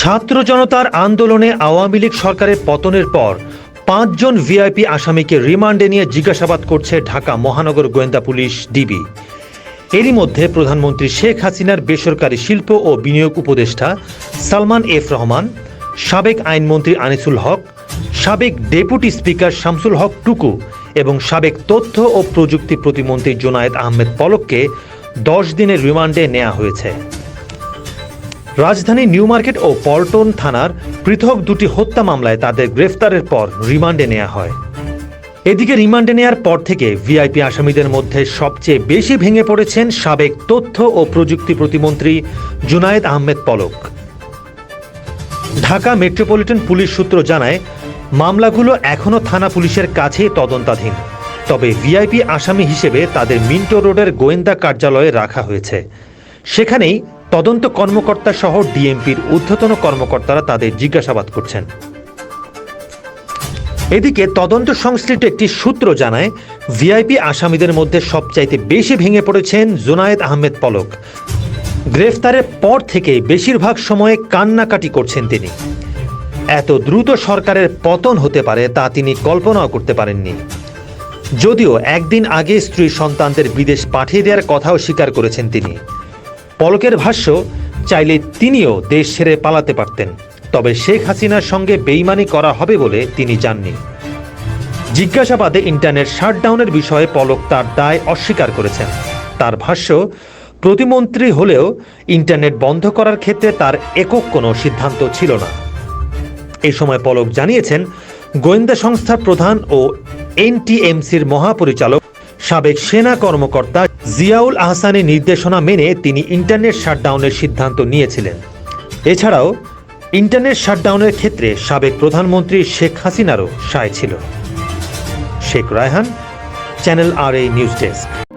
ছাত্র জনতার আন্দোলনে আওয়ামী লীগ সরকারের পতনের পর পাঁচজন ভিআইপি আসামিকে রিমান্ডে নিয়ে জিজ্ঞাসাবাদ করছে ঢাকা মহানগর গোয়েন্দা পুলিশ ডিবি। এরই মধ্যে প্রধানমন্ত্রী শেখ হাসিনার বেসরকারি শিল্প ও বিনিয়োগ উপদেষ্টা সালমান এফ রহমান, সাবেক আইনমন্ত্রী আনিসুল হক, সাবেক ডেপুটি স্পিকার শামসুল হক টুকু এবং সাবেক তথ্য ও প্রযুক্তি প্রতিমন্ত্রী জোনায়েদ আহমেদ পলককে দশ দিনের রিমান্ডে নেওয়া হয়েছে। রাজধানী নিউ মার্কেট ও পল্টন থানার পৃথক দুটি হত্যা মামলায় তাদের গ্রেফতারের পর রিমান্ডে নেওয়া হয়। এদিকে রিমান্ডে নেওয়ার পর থেকে ভিআইপি আসামিদের মধ্যে সবচেয়ে বেশি ভেঙে পড়েছেন সাবেক তথ্য ও প্রযুক্তি প্রতিমন্ত্রী জুনায়েদ আহমেদ পলক। ঢাকা মেট্রোপলিটন পুলিশ সূত্র জানায়, মামলাগুলো এখনও থানা পুলিশের কাছেই তদন্তাধীন। তবে ভিআইপি আসামি হিসেবে তাদের মিন্টো রোডের গোয়েন্দা কার্যালয়ে রাখা হয়েছে। সেখানেই তদন্ত কর্মকর্তা সহ ডিএমপির ঊর্ধ্বতন কর্মকর্তারা তাদের জিজ্ঞাসাবাদ করছেন। এদিকে তদন্ত সংশ্লিষ্ট একটি সূত্র জানায়, ভিআইপি আসামিদের মধ্যে সবচাইতে বেশি ভেঙে পড়েছেন জোনায়েদ আহমেদ পলক। গ্রেফতারের পর থেকে বেশিরভাগ সময়ে কান্নাকাটি করছেন তিনি। এত দ্রুত সরকারের পতন হতে পারে তা তিনি কল্পনাও করতে পারেননি। যদিও একদিন আগে স্ত্রী সন্তানদের বিদেশ পাঠিয়ে দেওয়ার কথাও স্বীকার করেছেন তিনি। পলকের ভাষ্য, চাইলে তিনিও দেশ ছেড়ে পালাতে পারতেন। তবে শেখ হাসিনার সঙ্গে বেইমানি করা হবে বলে তিনি জাননি। জিজ্ঞাসাবাদে ইন্টারনেট শাটডাউনের বিষয়ে পলক তার দায় অস্বীকার করেছেন। তার ভাষ্য, প্রতিমন্ত্রী হলেও ইন্টারনেট বন্ধ করার ক্ষেত্রে তার একক কোনো সিদ্ধান্ত ছিল না। এই সময় পলক জানিয়েছেন, গোয়েন্দা সংস্থার প্রধান ও এনটিএমসির মহাপরিচালক সাবেক সেনা কর্মকর্তা জিয়াউল আহসানের নির্দেশনা মেনে তিনি ইন্টারনেট শাটডাউনের সিদ্ধান্ত নিয়েছিলেন। এছাড়াও, ইন্টারনেট শাটডাউনের ক্ষেত্রে সাবেক প্রধানমন্ত্রী শেখ হাসিনারও সায় ছিল। শেখ রায়হান, চ্যানেল আর এই নিউজ ডেস্ক।